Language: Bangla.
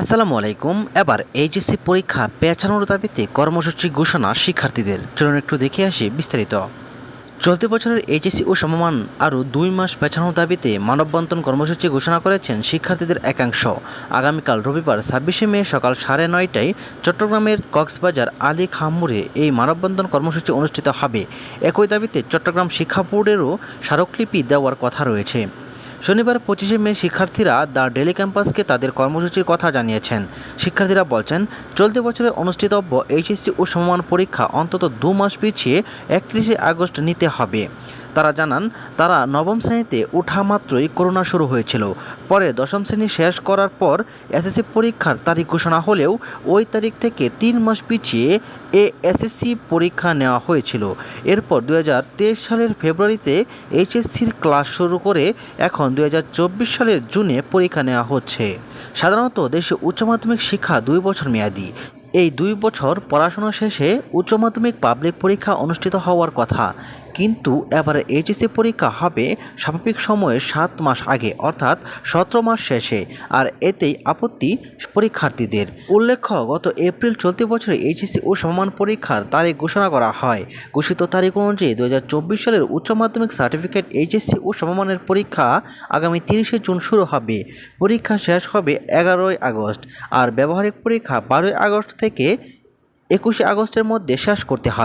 আসসালামু আলাইকুম। এবার এইচএসসি পরীক্ষা পেছানোর দাবিতে কর্মসূচি ঘোষণা শিক্ষার্থীদের। চলুন একটু দেখে আসি বিস্তারিত। চলতি বছরের এইচএসসি ও সমমান আরও দুই মাস পেছানোর দাবিতে মানববন্ধন কর্মসূচি ঘোষণা করেছেন শিক্ষার্থীদের একাংশ। আগামীকাল রবিবার ছাব্বিশে মে সকাল সাড়ে নয়টায় চট্টগ্রামের কক্সবাজার আলী খাম্মুরে এই মানববন্ধন কর্মসূচি অনুষ্ঠিত হবে। একই দাবিতে চট্টগ্রাম শিক্ষা বোর্ডেরও স্মারকলিপি দেওয়ার কথা রয়েছে। শনিবার পঁচিশে মে শিক্ষার্থীরা দ্য ডেলি ক্যাম্পাসকে তাদের কর্মসূচির কথা জানিয়েছেন। শিক্ষার্থীরা বলছেন, চলতি বছরে অনুষ্ঠিতব্য এইচএসসি ও সমমান পরীক্ষা অন্তত দু মাস পিছিয়ে একত্রিশে আগস্ট নিতে হবে। তারা জানান, তারা নবম শ্রেণীতে ওঠা মাত্রই করোনা শুরু হয়েছিল। পরে দশম শ্রেণি শেষ করার পর এসএসসি পরীক্ষার তারিখ ঘোষণা হলেও ওই তারিখ থেকে তিন মাস পিছিয়ে এ এসএসসি পরীক্ষা নেওয়া হয়েছিল। এরপর দুই হাজার তেইশ সালের ফেব্রুয়ারিতে এইচএসসির ক্লাস শুরু করে এখন দুই হাজার চব্বিশ সালের জুনে পরীক্ষা নেওয়া হচ্ছে। সাধারণত দেশে উচ্চ মাধ্যমিক শিক্ষা দুই বছর মেয়াদি। এই দুই বছর পড়াশোনা শেষে উচ্চ মাধ্যমিক পাবলিক পরীক্ষা অনুষ্ঠিত হওয়ার কথা। কিন্তু এবারে এইচএসসি পরীক্ষা হবে স্বাভাবিক সময়ের সাত মাস আগে, অর্থাৎ সতেরো মাস শেষে, আর এতেই আপত্তি পরীক্ষার্থীদের। উল্লেখ্য, গত এপ্রিল চলতি বছরে এইচএসসি ও সমমান পরীক্ষার তারিখ ঘোষণা করা হয়। ঘোষিত তারিখ অনুযায়ী দু হাজার চব্বিশ সালের উচ্চ মাধ্যমিক সার্টিফিকেট এইচএসসি ও সমমানের পরীক্ষা আগামী তিরিশে জুন শুরু হবে। পরীক্ষা শেষ হবে এগারোই আগস্ট, আর ব্যবহারিক পরীক্ষা বারোই আগস্ট থেকে একুশে আগস্টের মধ্যে শেষ করতে হবে।